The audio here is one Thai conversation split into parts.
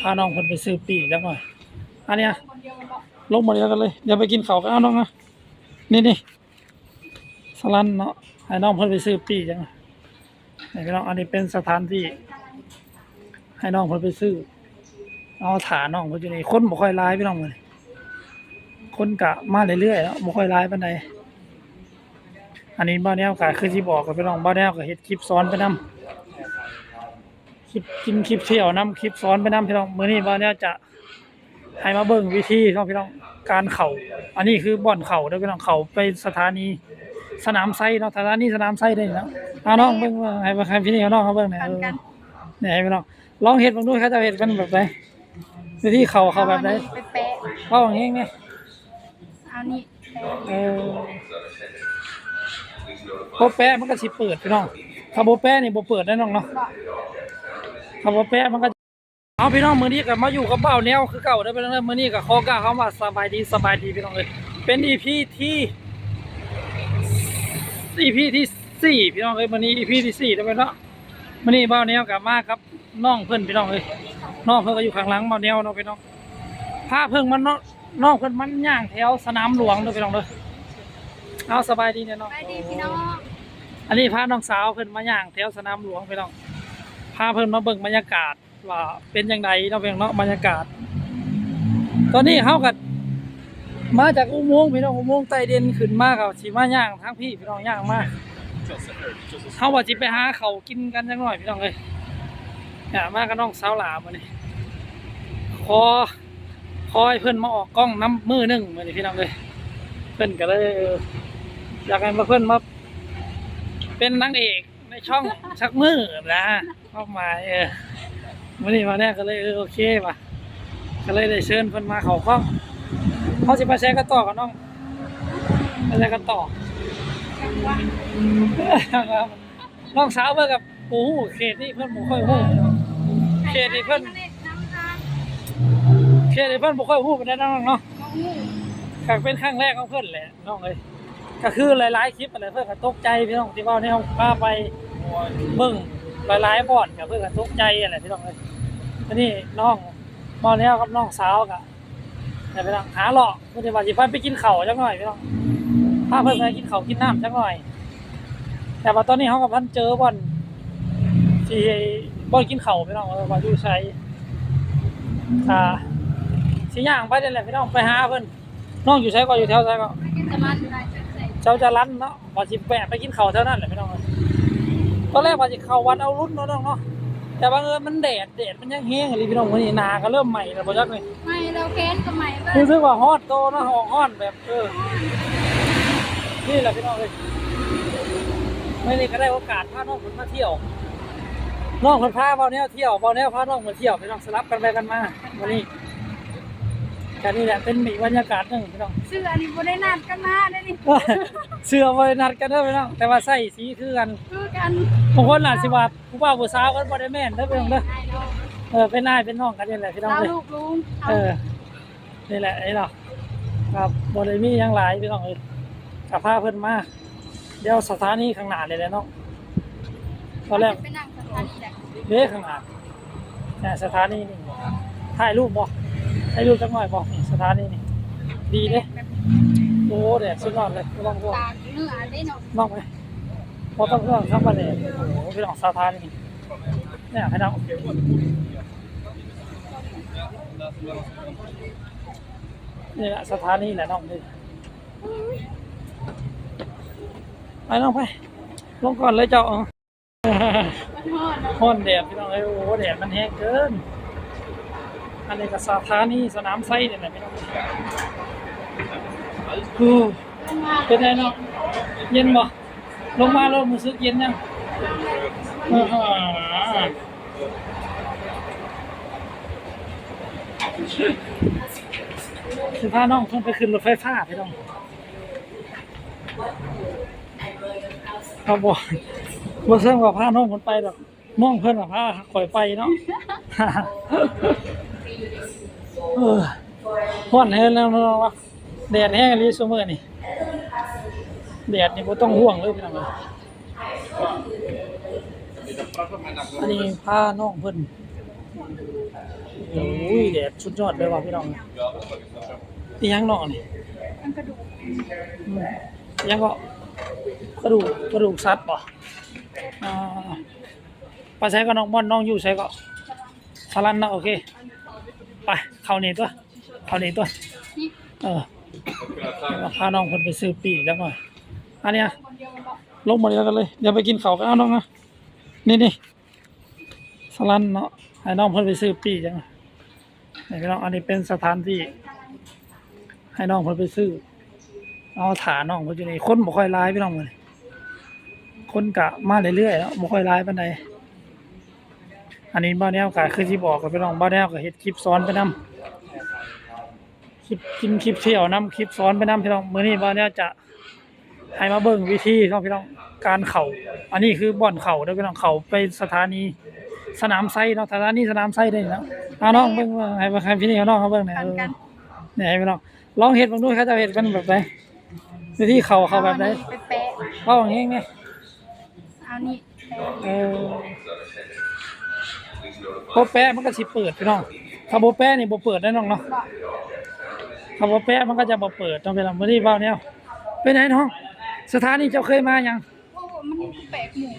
พาน้องเพิ่นไปซื้อปีจักหน่อยอันเนี้ยลงมาเดียวกันเลยเดี๋ยวไปกินข้าวกันเอาน้องนะนี่นี่สลันเนาะให้น้องเพิ่นไปซื้อปีจังให้พี่น้องอันนี้เป็นสถานที่ ให้น้องเพิ่นไปซื้อเอาถาน้องเพิ่นอยู่นี่คนบ่ค่อยร้ายพี่น้องเลยคนกะมาเรื่อยๆแล้วบ่ค่อยร้ายปานใดอันนี้บ้านแนวก็คือที่บอกกับพี่น้องบ้านแนวก็เฮ็ดคลิปสอนไปนํ คลิปกินคลิปเที่ยวนํคลิปสอนไปนํพี่น้องมื้อนี้บ้านแนวจะให้มาเบิ่งวิธีเนาะพี่น้องการเข่า อันนี้คือบ่อนเข่าเด้อพี่น้องเข่าไปสถานีสนามไซเนาะสถานีสนามไซได้เนาะเอาน้องเบิ่งว่าให้ให้พี่นี่เอาน้องเขาเบิ่งหน่อยเออเนี่ยให้พี่น้องลองเฮ็ดเบิ่งดูเขาจะเฮ็ดกันแบบไหนวิธีเข่าเข้าแบบไหนไปแปะเข้าอย่างงี้นี่เอานี่แปะเออพอแปะมันก็สิเปิดพี่น้องถ้าบ่แปะนี่บ่เปิดแน่น้องเนาะ ถ้าบ่แปะมันก็เอาพี่น้องมื้อนี้ก็มาอยู่กับเบ้าแนวคือเก่าเด้อพี่น้องเด้อมื้อนี้ก็ขอกล่าวคำว่าสบายดีสบายดีพี่น้องเอ้ยเป็น EP ที่ EP ที่สี่พี่น้องเอ้ยมื้อนี้ EP ที่สี่แล้วพี่เนาะมื้อนี้เบ้าแนวก็มากับน้องเพิ่นพี่น้องเอ้ยน้องเพิ่นก็อยู่ข้างหลังเบ้าแนวเนาะพี่น้องพาเพิ่งมันเนาะน้องเพิ่นมันย่างแถวสนามหลวงเด้อพี่น้องเด้อเอาสบายดีเนี่ยน้องไปดีพี่น้องอันนี้พาน้องสาวเพิ่นมาย่างแถวสนามหลวงพี่น้อง พาเพิ่นมาเบิ่งบรรยากาศว่าเป็นยังไงเนาะเพียงเนาะบรรยากาศ ตอนนี้เฮาก็มาจากอุโมงค์พี่น้องอุโมงค์ใต้ดินขึ้นมาก็สิมาย่างทางพี่พี่น้องย่างมาเฮาว่าสิไปหาเขาวกินกันจังหน่อยพี่น้องเอ้ยเนี่ยมากับน้องสาวหลามื้อนี้ขอขอให้เพิ่นมาออกกล้องน้ำมือหนึงมื้อนี้พี่น้องเอ้ยเพิ่นก็เลยอออยากให้มาเพิ่นมาเป็นนางเอกในช่องชักมือนะ เข้ามาเออวันนี้มาเนี่ยก็เลยเออโอเคป่ะก็เลยได้เชิญเพิ่นมาเขาข้องเขาสิมาแชร์กันต่อกับน้องมาแชร์กันต่อน้องสาวเพิ่นกับปูหูเขตนี่เพิ่นบ่ค่อยหูเขตนี่เพิ่นน้ำตาลเขตนี่เพิ่นบ่ค่อยหูปานใดน้องเนาะน้องงูก็เป็นครั้งแรกของเพิ่อนแหละน้องเอ้ยก็คือหลายๆคลิปอะไรเพิ่อนก็ตกใจพี่น้องที่ว่าเนี่ยพาไปเบิ่ง หลายๆบ่อนกับเพื่อนกันทุกข์ใจอะไรพี่น้องเลยอันนี้น้องมอแล้วกับน้องสาวกะแต่ไปทางหาหลอกเพื่อนจะว่าสิพาไปกินข้าวจักหน่อยพี่น้องพาเพื่อนไปกินข้าวกินน้ำจักหน่อย แต่ว่าตอนนี้เขากับพันเจอบ่อนที่บ่อนกินข้าวพี่น้องเออว่าอยู่ใช้อ่าสิย่างไปนั่นแหละพี่น้องไปหาเพิ่นน้องอยู่ใช้ก็อยู่แถวใช้ก็ไม่กินจะมันได้จะใส่เจ้าจะรันเนาะว่าสิแวะไปกินข้าวเท่านั้นแหละพี่น้องเอ้ยตอนแรกว่าจะเข้าวัดเอารุ่นเนาะน้องเนาะแต่บางเอิญมันแดดแดดมันยังแห้งเลยพี่น้องวันนี้นาก็เริ่มใหม่แล้วบ่จักเลยไม่เราแค้นก็ใหม่บ้ารู้สึกว่าฮอดโตเนาะออกฮอดแบบเออนี่แหละพี่น้องเลยไม่ได้ก็ได้โอกาสพาน้องคนมาเที่ยวน้องคนพาเบาเนี้ยเที่ยวเบาเนี้ยพาน้องมาเที่ยวพี่น้องสลับกันไปกันมาวันนี้ แค่นี้แหละเป็นอีกบรรยากาศหนึ่งพี่น้อง เสื้ออันนี้บ่ได้นัดกันมาได้นี่เสื้อไว้นัดกันเด้อพี่น้อง แต่ว่าใส่สีคือกัน คือกันบางคนอาจสิว่าผู้บ่าวผู้สาวกันบ่ได้แม่นเด้อพี่น้องเด้อไอ้น้องเออเป็นนายเป็นน้องกันนี่แหละพี่น้องเราเด้อลูกลุงเออนี่แหละไอ้เนาะครับบ่ได้มีหยังหลายพี่น้องเอ้ยกับพาเพิ่นมาเดี๋ยวสถานีข้างหน้าเลยแหละเนาะตอนแรกไปนั่งสถานีแหละเด้ข้างหน้าเนี่ยสถานีนี่ถ่ายรูปบ่ ถ่ายรูปจักหน่อยบ่นี่สถานีนี่ดีเด้โอ้เด้สุดยอดเลยลองบ่ตากเนื้อได้เนาะมองไปพอต้องเรื่องทำมาเลยโอ้โหพี่น้องสาธารนี่เนี่ยพี่น้องนี่แหละสถานีแหละน้องนี่ไปน้องไปลงก่อนเลยเจ้าเออมันฮอดเนาะฮ้อนแดดพี่น้องเอ้ยโอ้โหแดดมันแห้งเกิน อันนี้ก็สถานีสนามไซเนี่ยนะพี่น้องโอ้ลงมาเป็นไงเนาะเย็นบ่ลงมาแล้วรู้สึกเย็นยังคือพาน้องเพิ่นไปขึ้นรถไฟฟ้าพี่น้องเขาบอกบ่เชิงว่าพาน้องเพิ่นไปดอกน้องเพิ่นว่าพาข่อยไปเนาะ เออฮ้อนแฮงแล้วเนาะวะแดดแห้งอีหลีซุมื้อนี่แดดนี่บ่ต้องห่วงเลยพี่น้องอันนี้พาน้องเพิ่นโอ้ยแดดสุดยอดเลยว่ะพี่น้องอีหยังเนาะนี่มันกระดูกอืมอีหยังก็กระดูกกระดูกสัตว์บ่อ่าไปใช้ก็น้องม่อนน้องอยู่ใช้ก็สลันนะโอเค ไปเข้านี่ตัว เข้านี่ตัว เออพาน้องเพิ่นไปซื้อปีกจังหน่อยอันเนี้ยลงมาเดียวกันเลยเดี๋ยวไปกินข้าวกันเอาน้องนะนี่นี่สลันเนาะให้น้องเพิ่นไปซื้อปีกจังหน่อยนี่พี่น้องอันนี้เป็นสถานที่ ให้น้องเพิ่นไปซื้อ เอาถาน้องเพิ่นอยู่นี่คนบ่ค่อยหลายพี่น้องเลยคนกะมาเรื่อยๆแล้วบ่ค่อยหลายปานใด อันนี้บ้านแนวก็คือที่บอกกับพี่น้องบ้านแนวก็เฮ็ดคลิปสอนไปนํคลิปกินคลิปเที่ยวนํคลิปสอนไปนํพี่น้องมื้อนี้บ้านแนวจะให้มาเบิ่งวิธีเนาะพี่น้องการเข่าอันนี้คือบ่อนเข่าเด้อพี่น้องเข่าไปสถานีสนามไซเนาะสถานีสนามไซได้เนาะเอาน้องเบิ่งว่าให้ให้พี่นี่เอาน้องเขาเบิ่งหน่อยกันเออกันเนี่ยให้พี่น้องลองเฮ็ดเบิ่งดูเขาจะเฮ็ดกันแบบไหนวิธีเข่าเข่าแบบไหนอไปแปะเว้าอย่างงี้ไงเอานี่แปะเออ บ่แปะมันก็สิเปิดพี่น้องถ้าบ่แปะนี่บ่เปิดแน่น้องเนาะบอกถ้าบ่แปะมันก็จะบ่เปิดต้องไปลองมื้อนี้เว้าแนวเป็นไงน้อง สถานีเจ้าเคยมายังโอ้โหมันแปลกหมู่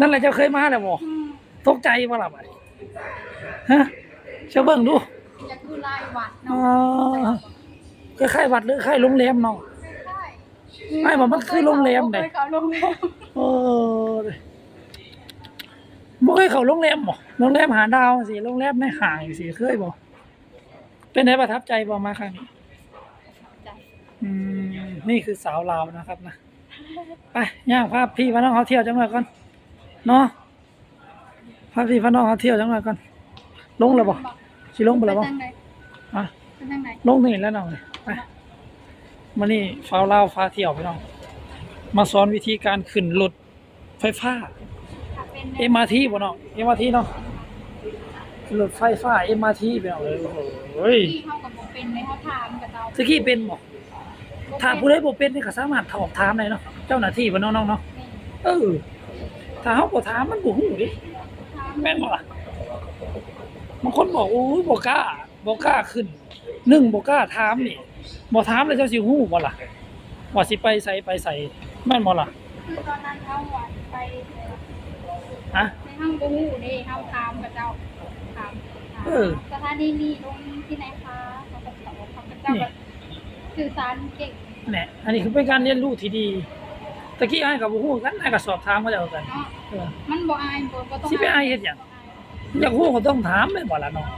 นั่นแหละเจ้าเคยมาแล้วบ่อืมตกใจบ่ล่ะบัดนี้ฮะเจ้าเบิ่งดูอยากดูลายวัดอ๋อเนาะคล้ายๆวัดหรือคล้ายโรงแรมเนาะใช่ไม่บอกมันคือโรงแรมเด้เคยเข้าโรงแรมเออ บ่เคยเข้าโรงแรมบ่โรงแรมหาดาวสิโรงแรมในห้างสิเคยบ่เป็นไงประทับใจบ่มาครั้งนี้จ้ะอืมนี่คือสาวลาวนะครับนะไปย่างพาพี่พาน้องเขาเที่ยวจังหน่อยก่อนเนาะพาพี่พาน้องเขาเที่ยวจังหน่อยก่อนลงแล้วบ่สิลงไปไปแล้วบ่ทางไหนอะไปทางไหนลงนี่แล้วน้องไปมานี่ฟ้าวเล่าวฟ้าเที่ยวพี่น้องมาสอนวิธีการขึ้นรถไฟฟ้าถ้า เป็นเอ็มอาร์ทีบ่น้องเอ็มอาร์ทีเนาะขึ้นรถไฟฟ้าเอ็มอาร์ทีพี่น้องเอ้ยโอ้โหเฮ้ยที่เข้ากับโมเป็นในเขาถามกับเราสกี้เป็นบ่ถ้าผู้ใดบ่เป็นนี่ก็สามารถสอบถามได้เนาะเจ้าหน้าที่บ่น้องๆเนาะเออถ้าเฮาบ่ถามมันบ่ฮู้ดิแม่นบ่ล่ะบางคนบอกโอ้ยบ่กล้าบ่กล้าขึ้นหนึ่งบ่กล้าถามนี่บ่ถามแล้วเจ้าสิฮู้บ่ล่ะว่าสิไปไสไปไสแม่นบ่ล่ะคือตอนนั้นเขาหวานไป ฮะในห้างบูฮูเด้เขาถามกับเจ้าถามถามเออ สถานีนี้ลงที่ไหนคะเขาก็ตอบเขาก็เจ้าก็สื่อสารเก่งแหน่อันนี้คือเป็นการเรียนรู้ที่ดีตะกี้อ้ายก็บ่ฮู้กันอ้ายก็สอบถามเขาเจ้ากันเนาะเออ มันบ่อายบ่บ่ต้องสิไปอายเฮ็ดหยัง อยากฮู้ก็ต้องถามแม่นบ่ล่ะน้อง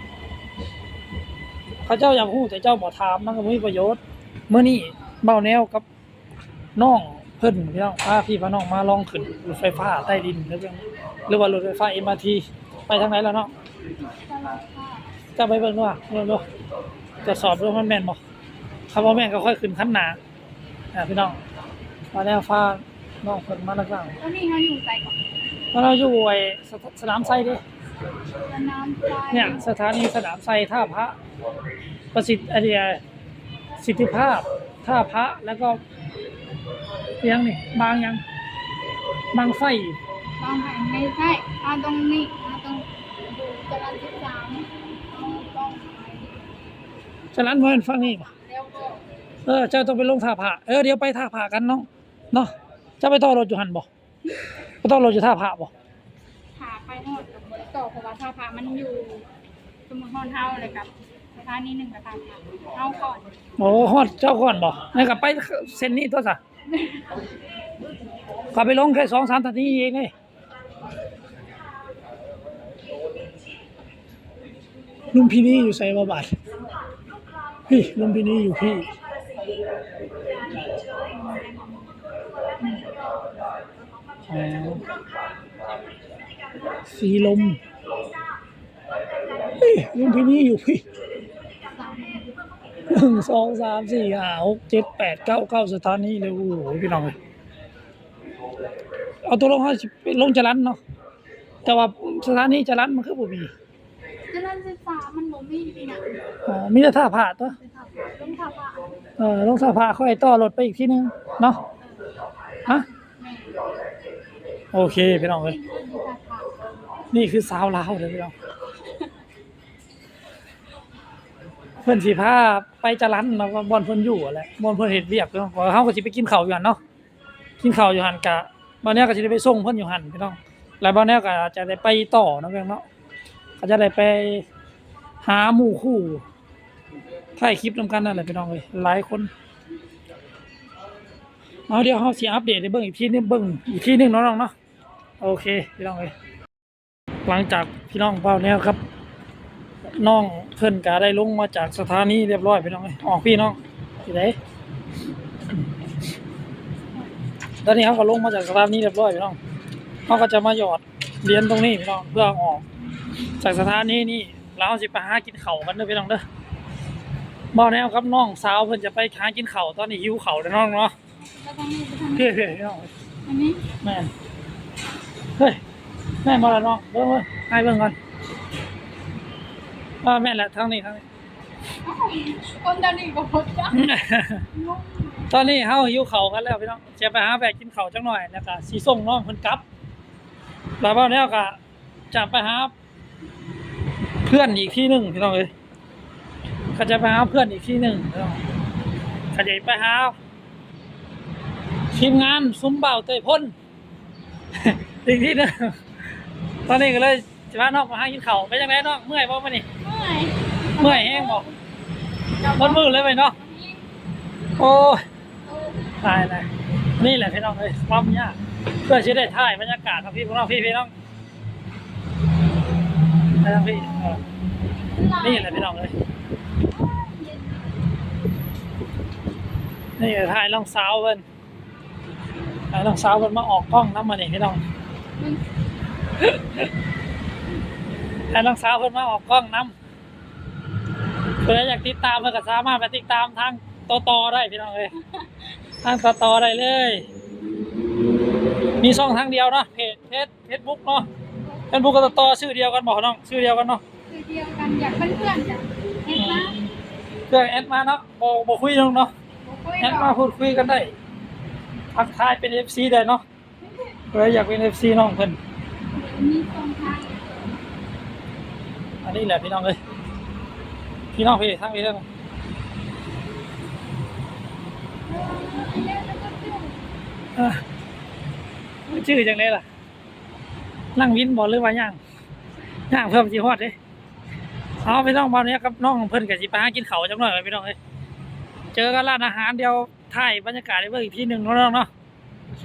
เขาเจ้าอยากฮู้แต่เจ้าบ่ถามมันก็บ่มีประโยชน์มื้อนี้เบ้าแนวกับน้อง เพิ่นพี่น้องพาพี่พาน้องมาลองขึ้นรถไฟฟ้าใต้ดินหรือจังหรือว่ารถไฟฟ้า MRT ไปทางไหนแล้วเนาะตลอดค่ะจะไปเบิ่งดูว่าเบิ่งดูตรวจสอบดูมันแม่นบ่ถ้าบ่แม่นก็ค่อยขึ้นคันหน้าอ่าพี่น้องมาแล้วฟ้าน้องเพิ่นมานักล่างแล้วนี่เขาอยู่ใส่ก่อนเพราะเราอยู่ไอ้สถสนามไซเด้น้ำใจเนี่ยสถานีสนามไซท่าพระประสิทธิ์อะไรอะสิทธิภาพท่าพระแล้วก็ ยังนี่บางยังบางไฟต้องไปไม่ใช่เอาตรงนี้เอาตรงดูจรัญที่สามเอาต้องไปฉะนั้นเมื่อฟังนี่บ่แล้วก็เออเจ้าต้องไปลงท่าพระเออเดี๋ยวไปท่าพระกันเนาะเนาะเจะไปต่อรถอยู่หันบ่ไปต่อรถอยู่ท่าพระบ่ขาไปหอดกับบริต่อเพราะว่าท่าพระมันอยู่สมุทรฮอนเฮาเลยกับสถานีหนึ่งกับท่าพระเฮาก่อนโอ้ฮอดเจ้าก่อนบ่นี่ก็ไปเส้นนี้ตัวซะ ก็ไปลงแค่สองสามนาทีเองนี่ลุงพี่นี่อยู่ใส่บ่บาดพี่ลุงพี่นี่อยู่พี่อ๋อสีลมเฮ้ยลุงพี่นี่อยู่พี่ นึ่งสองสามสี่ห้าหกเจ็ดแปดเก้าเก้าสถานีเลยโอ้โหพี่น้องเอ้ยเอาตัวลงให้ลงจรันเนาะแต่ว่าสถานีจรันมันคือบ่มีจรัญศึกษามันบ่มีนี่นะอ๋อมีแต่ท่าผ่าตัวลงท่าพระเออลงท่าผ่าค่อยต่อรถไปอีกทีนึงเนาะฮะแม่โอเคพี่น้องเอ้ยที่ท่าพระนี่คือสาวลาวเลยพี่น้อง พิ่นสิพาไปจรันเนาะว่าบ่อนเพิ่นอยู่แหละบ่อนเพิ่นเฮ็ดเวียกเนาะว่าเฮาก็สิไปกินข้าวอยู่หั่นเนาะกินข้าวอยู่หั่นกะบ่แน่ก็สิได้ไปส่งเพิ่นอยู่หั่นพี่น้องแล้วบ่แน่ก็อาจจะได้ไปต่อเนาะเพียงเนาะก็จะได้ไปหาหมู่คู่ถ่ายคลิปนํกันนั่นแหละพี่น้องเอ้ยหลายคนเอาเดี๋ยวเฮาสิอัปเดตให้เบิ่งอีกทีนึงเบิ่งอีกทีนึงเนาะน้องเนาะโอเคพี่น้องเอ้ยหลังจากพี่น้องเป้าแนวครับ น้องเพิ่นก็ได้ลงมาจากสถานีเรียบร้อยพี่น้องเอ้ยออกพี่น้องที่ไหนตอนนี้เขาก็ลงมาจากสถานีเรียบร้อยพี่น้องเขาก็จะมาหยอดเหรียญตรงนี้พี่น้องเพื่อเอาออก จากสถานีนี่แล้วเราสิไปหากินเข่าวกันเด้อพี่น้องเด้อบอกแนวครับน้องสาวเพิ่นจะไปหากินเข่าวตอนนี้หิวเข่าวแล้วน้องเนาะแล้วทางนี้ไปทางเฮ้นี้ยๆพี่น้องอันนี้แม่นเฮ้ยแม่นบ่ล่ะน้องเบิ่งเบิ่งให้เบิ่งก่อน ว่าแม่นแหละทางนี้ทางนี้อ้าวคนเดานี่ก็หมดจ้ะงงตอนนี้เฮาหิวเขาวกันแล้วพี่น้องจะไปหาแบกกินเขาวจังหน่อยแล้วก็สิส่งน้องเพิ่นกลับแล้วเนี้ยก็จะไปหาเพื่อนอีกที่หนึ่งพี่น้องเอ้ยก็จะไปหาเพื่อนอีกที่หนึ่งพี่น้องก็จะไปหาทีมงานซุ้มเบาเตยพ่นอีกที่หนึ่งตอนนี้ก็เลยจะพาน้องมาหากินเขาวไปจังไดน้องเมื่อยบ่มื้อนี้เมื่อย เมื่อยแห้งบ่เจ้ามัดมือเลยไปเนาะโอ้ยเออตายเลยนี่แหละพี่น้องเอ้ยความยากเพื่อจะได้ถ่ายบรรยากาศของพี่พวกเราพี่พี่น้องไปทางพี่เออนี่แหละพี่น้องเลยนี่ถ่ายน้องสาวเพิ่นถ่ายน้องสาวเพิ่นมาออกกล้องน้ำมานี่พี่น้องมันถ่ายน้องสาวเพิ่นมาออกกล้องน้ำเพื่ออยากติดตามเพิ่นก็สามารถไปติดตามทางต่อต่อได้พี่น้องเลยทางต่อต่อได้เลย มีช่องทางเดียวเนาะเพจเพจเฟซบุ๊กเนาะเฟซบุ๊กกับต่อชื่อเดียวกันบอกน้องชื่อเดียวกันเนาะคือเดียวกันอยากเป็นเพื่อนจ้ะเห็นไหมเพื่อแอดมาเนาะบอบคุยน้องเนาะบ่คุยแอดดมาอกพูดคุยกันได้ทักทายเป็นเอฟซีได้เนาะเพื่ออยากเป็นเอฟซีน้องเพิ่นมีสองทางอันนี้แหละพี่น้องเลย พี่น้องพี่ทั้งพี่ทั้งเออแล้วก็จุ่มเออชื่อจังเลยล่ะนั่งวินบอลหรือว่าย่างย่างเพิ่มจีฮอดเด้เอาพี่น้องบอลเนี้ยกับน้องเพิ่นกับสิปหากินเขาจังหน่อยพี่น้องเอ้ยเจอกันร้านอาหารเดียวถ่ายบรรยากาศได้เบิ่งอีกทีหนึ่งน้องเนาะโอเค